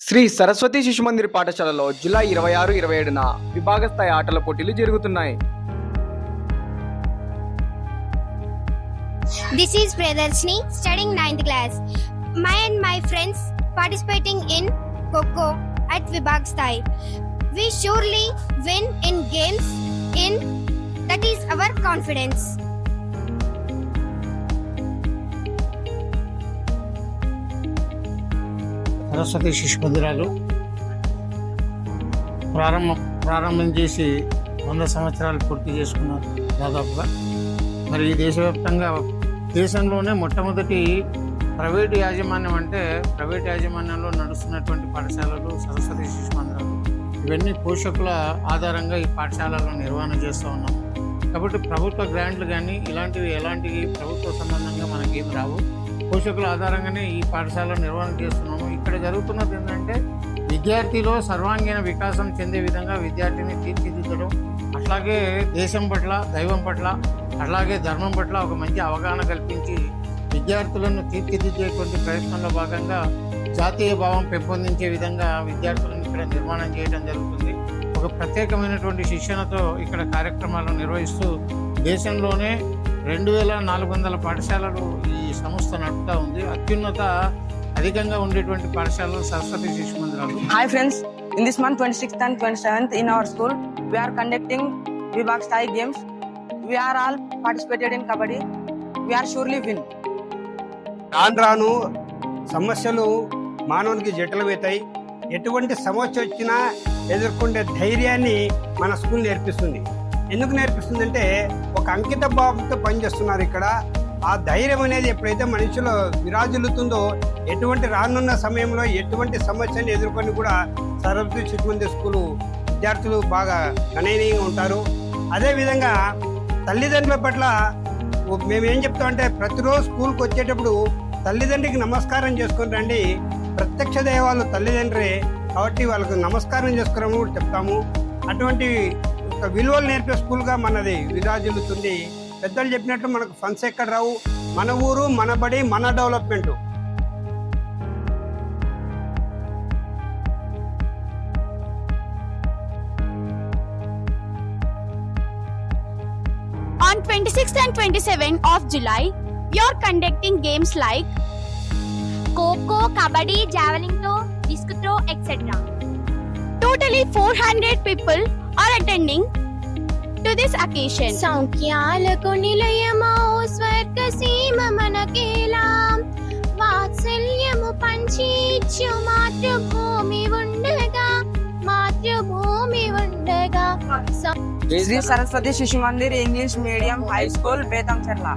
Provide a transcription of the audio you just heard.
శ్రీ సరస్వతి శిశు మందిర్ పాఠశాలలో జూలై ఇరవై ఆరు ఇరవై ఏడున విభాగస్థాయి ఆటల పోటీలు జరుగుతున్నాయి. This is Priyadarshini studying ninth class my and my friends participating in kho kho at vibhag sthayi we surely win in games in that our confidence Saraswati Shishu మందిరాలు ప్రారంభం ప్రారంభం చేసి వంద సంవత్సరాలు పూర్తి చేసుకున్నారు దాదాపుగా. మరి ఈ దేశవ్యాప్తంగా దేశంలోనే మొట్టమొదటి ప్రైవేట్ యాజమాన్యం అంటే ప్రైవేట్ యాజమాన్యంలో నడుస్తున్నటువంటి పాఠశాలలు సరస్వతి శిశు మందిరాలు ఇవన్నీ పోషకుల ఆధారంగా ఈ పాఠశాలలను నిర్వహణ చేస్తూ ఉన్నాం. కాబట్టి ప్రభుత్వ గ్రాంట్లు కానీ ఇలాంటివి ఎలాంటివి ప్రభుత్వ సంబంధంగా మనకేమి రావు. పోషకుల ఆధారంగానే ఈ పాఠశాల నిర్వహణ చేస్తున్నాము. ఇక్కడ జరుగుతున్నది ఏంటంటే విద్యార్థిలో సర్వాంగీణ వికాసం చెందే విధంగా విద్యార్థిని తీర్చిదిద్దడం అట్లాగే దేశం పట్ల దైవం పట్ల అట్లాగే ధర్మం పట్ల ఒక మంచి అవగాహన కల్పించి విద్యార్థులను తీర్చిదిద్దేటువంటి ప్రయత్నంలో భాగంగా జాతీయ భావం పెంపొందించే విధంగా విద్యార్థులను ఇక్కడ నిర్మాణం చేయడం జరుగుతుంది. ఒక ప్రత్యేకమైనటువంటి శిక్షణతో ఇక్కడ కార్యక్రమాలను నిర్వహిస్తూ దేశంలోనే రెండు వేల నాలుగు వందల పాఠశాలలు ఈ సంస్థ నడుపుతా ఉంది అత్యున్నత అధికంగా ఉండేటువంటి పాఠశాలలు సరస్వతి శిశు మందిరాలు friends, in this month 26th and 27th in our school, we are conducting Vibhag Stai games. We are all participated in Kabaddi. We are surely win. రాను రాను సమస్యలు మానవునికి జటిలమవుతాయి ఎటువంటి సమస్య వచ్చినా ఎదుర్కొండే ధైర్యాన్ని మన స్కూల్ నేర్పిస్తుంది ఎందుకు నేర్పిస్తుందంటే ఒక అంకిత భావంతో పనిచేస్తున్నారు ఇక్కడ ఆ ధైర్యం అనేది ఎప్పుడైతే మనిషిలో విరాజిల్లుతుందో ఎటువంటి రానున్న సమయంలో ఎటువంటి సమస్యను ఎదుర్కొని కూడా సరస్వతి శిశుమంది స్కూలు విద్యార్థులు బాగా గణనీయంగా ఉంటారు. అదేవిధంగా తల్లిదండ్రుల పట్ల మేము ఏం చెప్తామంటే ప్రతిరోజు స్కూల్కి వచ్చేటప్పుడు తల్లిదండ్రికి నమస్కారం చేసుకుని రండి. ప్రత్యక్ష దైవాలు తల్లిదండ్రే కాబట్టి వాళ్ళకు నమస్కారం చేసుకున్నాము కూడా చెప్తాము. అటువంటి ఒక విలువలు నేర్పే స్కూల్గా మనది విరాజిల్లుతుంది. పెద్దలు చెప్పినట్లు మనకు ఫండ్స్ ఎక్కడ రావు మన ఊరు మన బడి మన development On 26th and 27th of July, we are conducting games like Coco, Kabaddi, Javelin throw, disc throw, etc. totally 400 people are attending to this occasion. సౌఖ్యాలకు నిలయమో స్వర్గ సీమ మనకేలా వాత్సల్యము పంచిచ్చు మాతృభూమి ఉండగా మాతృభూమి ఉండగా Sri Saraswati Shishu Mandir English Medium High School, Betam Cherla.